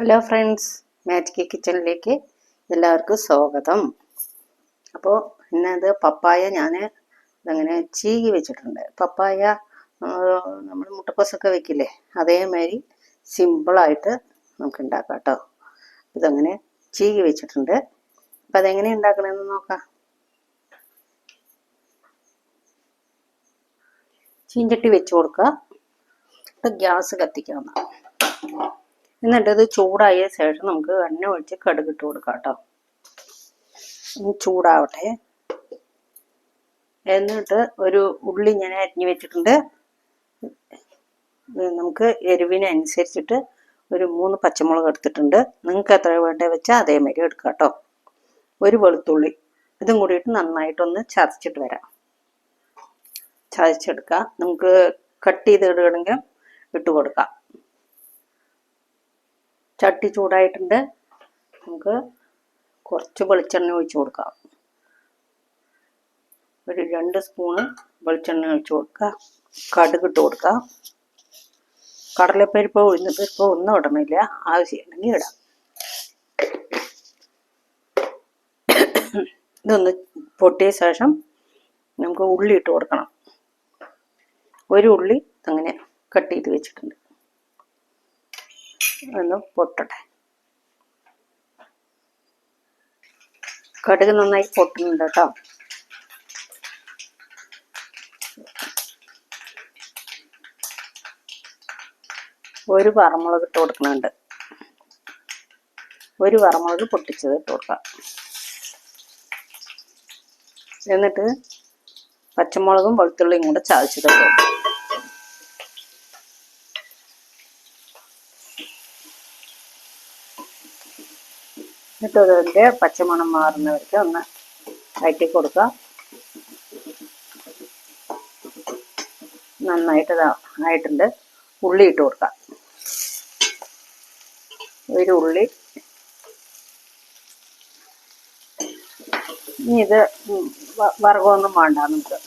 Hello friends magic കിച്ചണിലേക്ക് എല്ലാവർക്കും സ്വാഗതം. അപ്പോൾ ഇന്നത് പപ്പായ ഞാൻ ഇതങ്ങനെ ചീകി വെച്ചിട്ടുണ്ട്. പപ്പായ നമ്മൾ മുട്ടക്കോസൊക്കെ വെക്കില്ലേ? അതേമാതിരി സിമ്പിളായിട്ട് നമുക്ക് ഉണ്ടാക്കാം കേട്ടോ ഇതങ്ങനെ ചീകി വെച്ചിട്ടുണ്ട്. അപ്പം അതെങ്ങനെ ഉണ്ടാക്കണമെന്ന് നോക്കാം. ചീഞ്ചട്ടി വെച്ച് കൊടുക്കുക. ഗ്യാസ് കത്തിക്കാവുന്നതാണ് എന്നിട്ട് ഇത് ചൂടായ ശേഷം നമുക്ക് എണ്ണ ഒഴിച്ച് കടുക് ഇട്ട് കൊടുക്കാം കേട്ടോ. ചൂടാവട്ടെ. എന്നിട്ട് ഒരു ഉള്ളി ഞാൻ അരിഞ്ഞു വെച്ചിട്ടുണ്ട്. നമുക്ക് എരിവിനനുസരിച്ചിട്ട് ഒരു മൂന്ന് പച്ചമുളക് എടുത്തിട്ടുണ്ട്. നിങ്ങൾക്ക് എത്ര വേണ്ടത് വെച്ചാൽ അതേമാതിരി എടുക്കാം കേട്ടോ. ഒരു വെളുത്തുള്ളി. ഇതും കൂടിയിട്ട് നന്നായിട്ടൊന്ന് ചതച്ചിട്ട് വരാം. ചതച്ചെടുക്കാം. നമുക്ക് കട്ട് ചെയ്ത് ഇടുകയാണെങ്കിൽ ഇട്ട് കൊടുക്കാം. ചട്ടി ചൂടായിട്ടുണ്ട്. നമുക്ക് കുറച്ച് വെളിച്ചെണ്ണ ഒഴിച്ച് കൊടുക്കാം. ഒരു രണ്ട് സ്പൂണ് വെളിച്ചെണ്ണ ഒഴിച്ച് കൊടുക്കുക കടുക് ഇട്ട് കൊടുക്കാം. കടലപ്പരിപ്പ് ഉഴുന്നപ്പരിപ്പ് ഒന്നും ഇടണില്ല. ആവശ്യമുണ്ടെങ്കിൽ ഇടാം. ഇതൊന്ന് പൊട്ടിയ ശേഷം നമുക്ക് ഉള്ളി ഇട്ട് കൊടുക്കണം. ഒരു ഉള്ളി അങ്ങനെ കട്ട് ചെയ്ത് വെച്ചിട്ടുണ്ട്. ഒന്ന് പൊട്ടട്ടെ. കടുക് നന്നായി പൊട്ടുന്നുണ്ട് കേട്ടോ. ഒരു പറമുളക് ഇട്ട് കൊടുക്കുന്നുണ്ട്. ഒരു പറമുളക് പൊട്ടിച്ചത് ഇട്ട് കൊടുക്കാം. എന്നിട്ട് പച്ചമുളകും വെളുത്തുള്ളിയും കൂടെ ചതച്ചത് ഇട്ട് കൊടുക്കാം. എന്നിട്ട് അതിന്റെ പച്ചമണം മാറുന്നവർക്ക് ഒന്ന് വഴറ്റി കൊടുക്കുക. നന്നായിട്ട് ആയിട്ടുണ്ട്. ഉള്ളി ഇട്ട് കൊടുക്കാം. ഒരു ഉള്ളി. ഇനി ഇത് വറകൊന്നും വേണ്ട നമുക്ക്.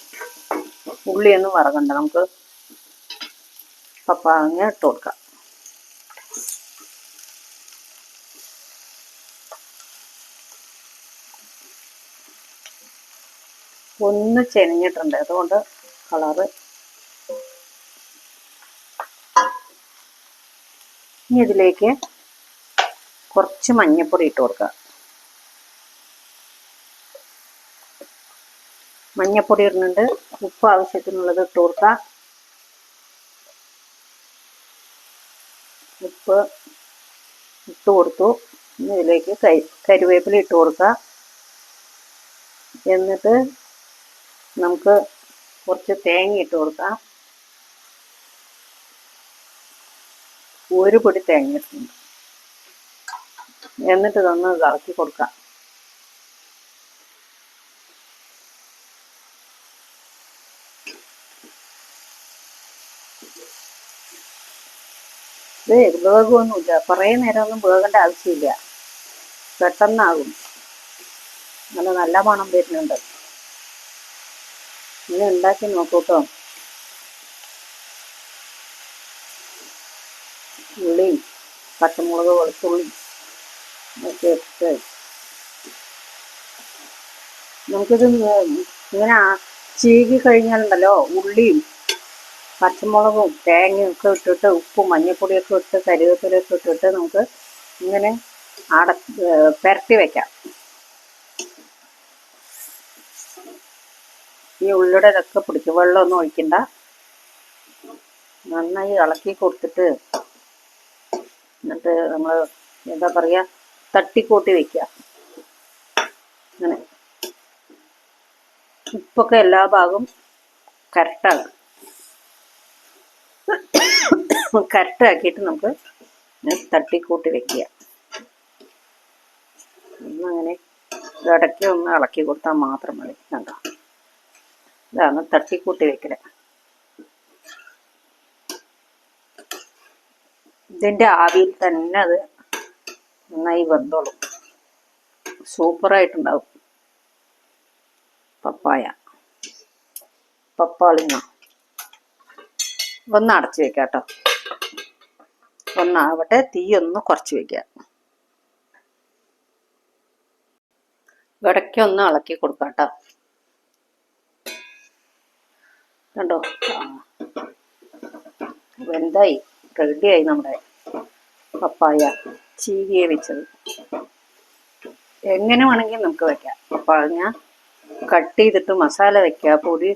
ഉള്ളിയൊന്നും വറകണ്ട നമുക്ക് പപ്പാങ്ങ ഇട്ട് കൊടുക്കാം. ഒന്ന് ചെനിഞ്ഞിട്ടുണ്ട്. അതുകൊണ്ട് കളറ് ഇനി ഇതിലേക്ക് കുറച്ച് മഞ്ഞൾപ്പൊടി ഇട്ട് കൊടുക്കുക. മഞ്ഞൾപ്പൊടി ഇടുന്നുണ്ട്. ഉപ്പ് ആവശ്യത്തിനുള്ളത് ഇട്ട് കൊടുക്കുക. ഉപ്പ് ഇട്ട് കൊടുത്തു. ഇതിലേക്ക് കരി കരിവേപ്പില ഇട്ട് കൊടുക്കുക. എന്നിട്ട് നമുക്ക് കുറച്ച് തേങ്ങ ഇട്ട് കൊടുക്കാം. ഒരു പൊടി തേങ്ങ ഇട്ടിട്ടുണ്ട്. എന്നിട്ട് ഇതൊന്ന് ഇളക്കി കൊടുക്കാം. ഇത് വേഗമൊന്നുമില്ല കുറേ നേരമൊന്നും വേകേണ്ട ആവശ്യമില്ല. പെട്ടെന്നാകും. നല്ല നല്ല മണം വരുന്നുണ്ട്. ഇനി ഉണ്ടാക്കി നോക്കൂട്ടോ. ഉള്ളി പച്ചമുളക് വെളുത്തുള്ളി ഒക്കെ ഇട്ട് നമുക്കിത് ഇങ്ങനെ ചീകി കഴിഞ്ഞാലുണ്ടല്ലോ ഉള്ളിയും പച്ചമുളകും തേങ്ങയും ഒക്കെ ഇട്ടിട്ട് ഉപ്പും മഞ്ഞൾപ്പൊടിയൊക്കെ ഇട്ട് കരിവേപ്പിലൊക്കെ ഇട്ടിട്ട് നമുക്ക് ഇങ്ങനെ അട പുരട്ടി വെക്കാം. ഈ ഉള്ളിയുടെ ഇതൊക്കെ പിടിക്കും വെള്ളമൊന്നും ഒഴിക്കണ്ട. നന്നായി ഇളക്കി കൊടുത്തിട്ട് എന്നിട്ട് നമ്മൾ എന്താ പറയുക തട്ടിക്കൂട്ടി വയ്ക്കുക അങ്ങനെ. ഉപ്പൊക്കെ എല്ലാ ഭാഗവും കരട്ടാകും കരട്ടാക്കിയിട്ട് നമുക്ക് തട്ടിക്കൂട്ടി വെക്കുക. ഒന്നങ്ങനെ ഇടയ്ക്ക് ഒന്ന് ഇളക്കി കൊടുത്താൽ മാത്രം മതി. കണ്ടോ? ഇതാണ് തട്ടിക്കൂട്ടി വെക്കൽ. ഇതിന്റെ ആവിയിൽ തന്നെ അത് നന്നായി വെന്തോളും. സൂപ്പറായിട്ടുണ്ടാവും. പപ്പായ. പപ്പാളിങ്ങ. ഒന്ന് അടച്ച് വെക്കാം കേട്ടോ ഒന്നാവട്ടെ തീ ഒന്ന് കുറച്ച് വയ്ക്കുക ഇടയ്ക്ക് ഒന്ന് ഇളക്കി കൊടുക്കാം കേട്ടോ കണ്ടോ. വെന്തായി റെഡിയായി നമ്മുടെ പപ്പായ ചീകിയെ വെച്ചത്. എങ്ങനെ വേണമെങ്കിൽ നമുക്ക് വെക്കാം. പപ്പായ കട്ട് ചെയ്തിട്ട് മസാല വെക്കുക പൊടി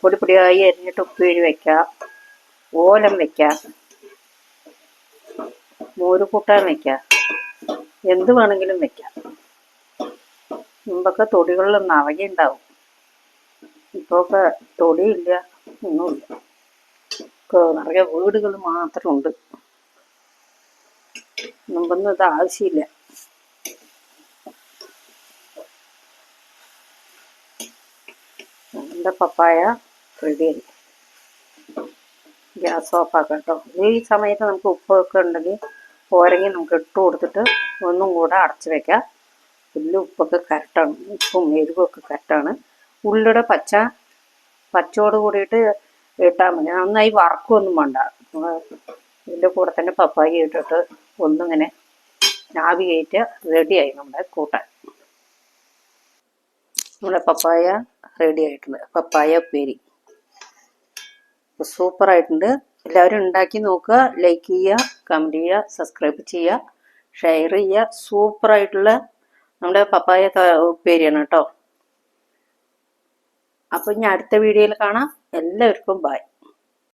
പൊടി പൊടിയായി അരിഞ്ഞിട്ട് ഉപ്പേഴി വെക്കുക ഓലം വെക്കാം. മോര് കൂട്ടാൻ വെക്കാം. എന്ത് വേണമെങ്കിലും വെക്കാം. മുമ്പൊക്കെ നവകയുണ്ടാവും ഇപ്പോൾ ഒക്കെ തൊടിയില്ല ഒന്നുമില്ല ഒക്കെ നിറയെ വീടുകൾ മാത്രമുണ്ട്. മുമ്പൊന്നും ഇത് ആവശ്യമില്ല. എന്റെ പപ്പായ? റെഡിയായി ഗ്യാസ് ഓഫാക്കാം കേട്ടോ. ഈ സമയത്ത് നമുക്ക് ഉപ്പൊക്കെ ഉണ്ടെങ്കിൽ പോരെങ്കിൽ നമുക്ക് ഇട്ട് കൊടുത്തിട്ട് ഒന്നും കൂടെ അടച്ചു വെക്കാം. വലിയ ഉപ്പൊക്കെ കറക്റ്റാണ് ഉപ്പും എരിവൊക്കെ കറക്റ്റാണ് ഉള്ളിയുടെ പച്ച പച്ചയോട് കൂടിയിട്ട് ഇട്ടാൽ മതി. നന്നായി വറക്കൊന്നും വേണ്ട. ഇതിന്റെ കൂടെ തന്നെ പപ്പായ ഇട്ടിട്ട് ഒന്നിങ്ങനെ ആവി കയറ്റുക റെഡിയായി നമ്മുടെ കൂട്ടാൻ. നമ്മുടെ പപ്പായ റെഡി ആയിട്ടുണ്ട് പപ്പായ ഉപ്പേരി. സൂപ്പർ ആയിട്ടുണ്ട് എല്ലാവരും ഉണ്ടാക്കി നോക്കുക ലൈക്ക് ചെയ്യുക കമന്റ് ചെയ്യുക സബ്സ്ക്രൈബ് ചെയ്യുക ഷെയർ ചെയ്യുക. സൂപ്പറായിട്ടുള്ള നമ്മുടെ പപ്പായ ഉപ്പേരിയാണ് കേട്ടോ. അപ്പോൾ ഇനി അടുത്ത വീഡിയോയിൽ കാണാം. എല്ലാവർക്കും ബായ്